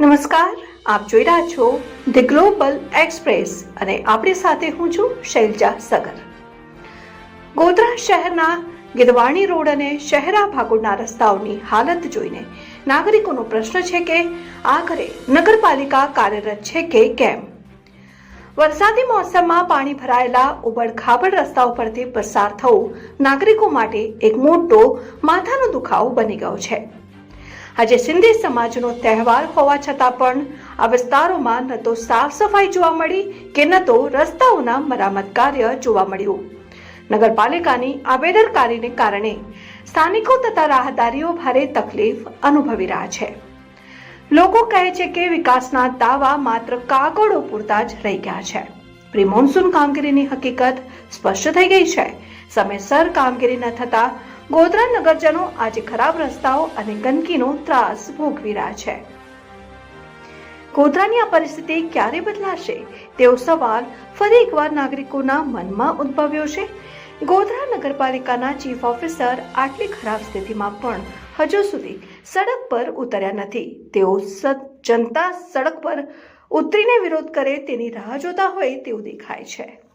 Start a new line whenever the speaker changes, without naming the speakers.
નમસ્કાર, આપ જોઈ રહ્યા છો ધ ગ્લોબલ એક્સપ્રેસ અને આપણી સાથે હું છું શૈલજા સગર. ગોધરા શહેરના ગિદવાણી રોડ અને શહેરા ભાગોળના રસ્તાઓની હાલત જોઈને નાગરિકોનો પ્રશ્ન છે કે આખરે નગરપાલિકા કાર્યરત છે કે કેમ? વરસાદી મોસમમાં પાણી ભરાયેલા ઉબડ રસ્તાઓ પરથી પસાર થવું નાગરિકો માટે એક મોટો માથાનો દુખાવો બની ગયો છે. આજે સિંધી સમાજનો તહેવાર હોવા છતાં પણ આ વિસ્તારોમાં ન તો સાફ સફાઈ જોવા મળી કે ન તો રસ્તાઓના મરામત કાર્ય જોવા મળ્યું. નગરપાલિકાની આ કારણે સ્થાનિકો તથા રાહદારીઓ ભારે તકલીફ અનુભવી રહ્યા છે. લોકો કહે છે કે વિકાસના દાવા માત્ર કાગળો પૂરતા જ રહી ગયા છે. પ્રી મોન્સૂન કામગીરીની હકીકત સ્પષ્ટ થઈ ગઈ છે. સમયસર કામગીરી ન થતા ગોધરા નગરજનો આજે ખરાબ રસ્તાઓ અને ગંદકીનો ત્રાસ ભોગવી રહ્યા છે. ગોધરાની આ પરિસ્થિતિ ક્યારે બદલાશે? તેવો સવાલ ફરી એકવાર નાગરિકોના મનમાં ઉદ્ભવ્યો છે. ગોધરા નગરપાલિકાના ચીફ ઓફિસર આટલી ખરાબ સ્થિતિમાં પણ હજુ સુધી સડક પર ઉતર્યા નથી. તેઓ જનતા સડક પર ઉતરીને વિરોધ કરે તેની રાહ જોતા હોય તેવું દેખાય છે.